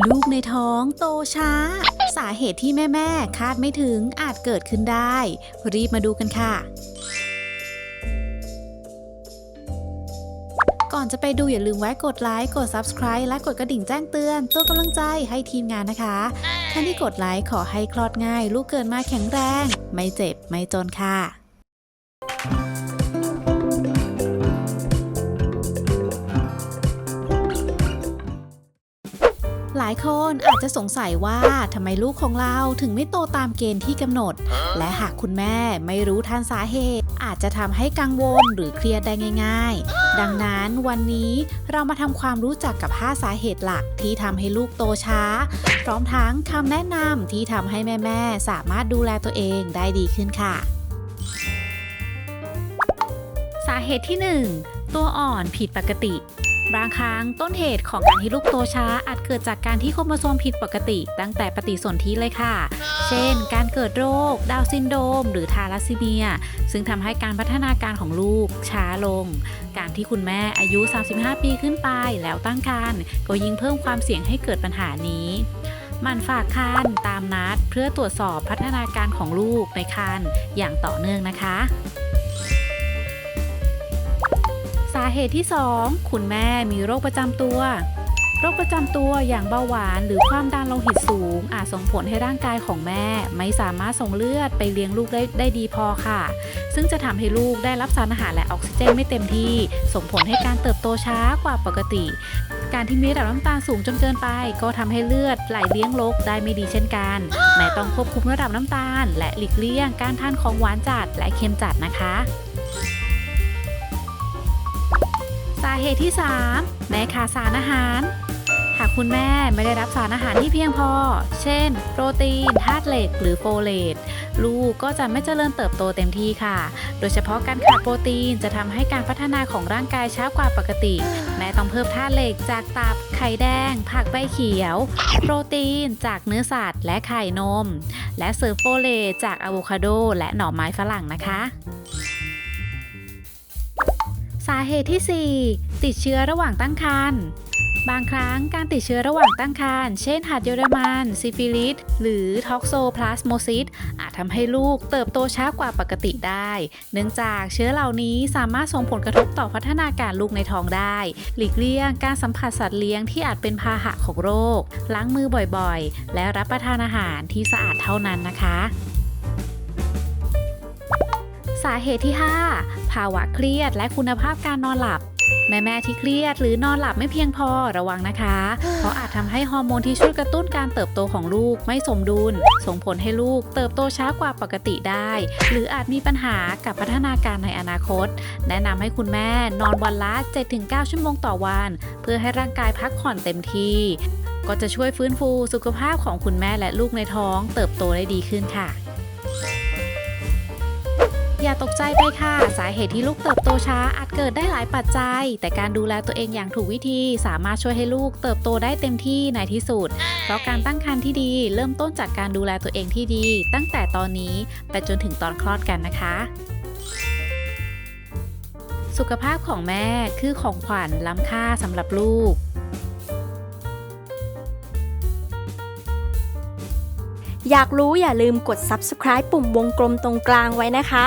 ลูกในท้องโตช้า สาเหตุที่แม่ ๆ คาดไม่ถึงอาจเกิดขึ้นได้ รีบมาดูกันค่ะ ก่อนจะไปดูอย่าลืมแวะกดไลค์ กด Subscribe และกดกระดิ่งแจ้งเตือน ตัวกำลังใจให้ทีมงานนะคะท่านที่กดไลค์ขอให้คลอดง่าย ลูกเกิดมาแข็งแรง ไม่เจ็บไม่จนค่ะ หลายคนอาจจะสงสัยว่าทำไมลูกของเราถึงไม่โตตามเกณฑ์ที่กำหนด และหากคุณแม่ไม่รู้ทันสาเหตุ อาจจะทำให้กังวลหรือเครียดได้ง่าย ๆ ดังนั้นวันนี้เรามาทำความรู้จักกับ 5 สาเหตุหลักที่ทำให้ลูกโตช้า พร้อมทั้งคำแนะนำที่ทำให้แม่ๆสามารถดูแลตัวเองได้ดีขึ้นค่ะ สาเหตุที่ 1 ตัวอ่อนผิดปกติ บางครั้งต้นเหตุของการที่ลูกโตช้าอาจเกิดจากการที่โครโมโซมผิดปกติ ตั้งแต่ปฏิสนธิเลยค่ะ เช่น การเกิดโรค ดาวน์ซินโดรมหรือทาลัสซีเมีย ซึ่งทำให้การพัฒนาการของลูกช้าลง การที่คุณแม่อายุ 35 ปีขึ้นไปแล้วตั้งครรภ์ก็ยิ่งเพิ่มความเสี่ยงให้เกิดปัญหานี้หมันฝากครรภ์ตามนัดเพื่อตรวจสอบพัฒนาการของลูกในครรภ์อย่างต่อเนื่องนะคะาเหตุที่ 2 คุณแม่มีโรคประจำตัว โรคประจำตัวอย่างเบาหวานหรือความดันโลหิตสูง อาจส่งผลให้ร่างกายของแม่ ไม่สามารถส่งเลือดไปเลี้ยงลูกได้ได้ดีพอค่ะ ซึ่งจะทำให้ลูกได้รับสารอาหารและออกซิเจนไม่เต็มที่ ส่งผลให้การเติบโตช้ากว่าปกติ การที่มีระดับน้ำตาลสูงจนเกินไป ก็ทำให้เลือดไหลเลี้ยงโรคได้ไม่ดีเช่นกันแม่ต้องควบคุมระดับน้ำตาล และหลีกเลี่ยงการทานของหวานจัดและเค็มจัดนะคะาเหตุที่ 3 แม่ขาดสารอาหาร หากคุณแม่ไม่ได้รับสารอาหารที่เพียงพอ เช่น โปรตีนธาตุเหล็ก หรือโฟเลต ลูกก็จะไม่เจริญเติบโตเต็มที่ค่ะ โดยเฉพาะการขาดโปรตีนจะทำให้การพัฒนาของร่างกายช้ากว่าปกติ แม่ต้องเพิ่มธาตุเหล็กจากตับ ไข่แดง ผักใบเขียว โปรตีนจากเนื้อสัตว์ และไข่นม และเสริมโฟเลตจากอะโวคาโด และหน่อไม้ฝรั่งนะคะ สาเหตุที่ 4 ติดเชื้อระหว่างตั้งครรภ์บางครั้งการติดเชื้อระหว่างตั้งครรภ์เช่นหัดเยอรมันซิฟิลิส หรือท็อกโซพลาสโมซิสอาจทำให้ลูกเติบโตช้ากว่าปกติได้ เนื่องจากเชื้อเหล่านี้สามารถส่งผลกระทบต่อพัฒนาการลูกในท้องได้ หลีกเลี่ยงการสัมผัสสัตว์เลี้ยงที่อาจเป็นพาหะของโรค ล้างมือบ่อยๆ และรับประทานอาหารที่สะอาดเท่านั้นนะคะ สาเหตุที่ 5 ภาวะเครียดและคุณภาพการนอนหลับ แม่ๆที่เครียดหรือนอนหลับไม่เพียงพอระวังนะคะ เพราะอาจทำให้ฮอร์โมนที่ช่วยกระตุ้นการเติบโตของลูกไม่สมดุล ส่งผลให้ลูกเติบโตช้ากว่าปกติได้ หรืออาจมีปัญหากับพัฒนาการในอนาคต แนะนำให้คุณแม่นอนวันละ 7-9 ชั่วโมงต่อวัน เพื่อให้ร่างกายพักผ่อนเต็มที่ ก็จะช่วยฟื้นฟูสุขภาพของคุณแม่และลูกในท้อง เติบโตได้ดีขึ้นค่ะ อย่าตกใจไปค่ะ สาเหตุที่ลูกเติบโตช้าอาจเกิดได้หลายปัจจัย แต่การดูแลตัวเองอย่างถูกวิธีสามารถช่วยให้ลูกเติบโตได้เต็มที่ในที่สุด เพราะการตั้งครรภ์ที่ดี เริ่มต้นจากการดูแลตัวเองที่ดี ตั้งแต่ตอนนี้ไปจนถึงตอนคลอดกันนะคะสุขภาพของแม่คือของขวัญล้ำค่าสำหรับลูก อยากรู้อย่าลืมกด subscribe ปุ่มวงกลมตรงกลางไว้นะคะ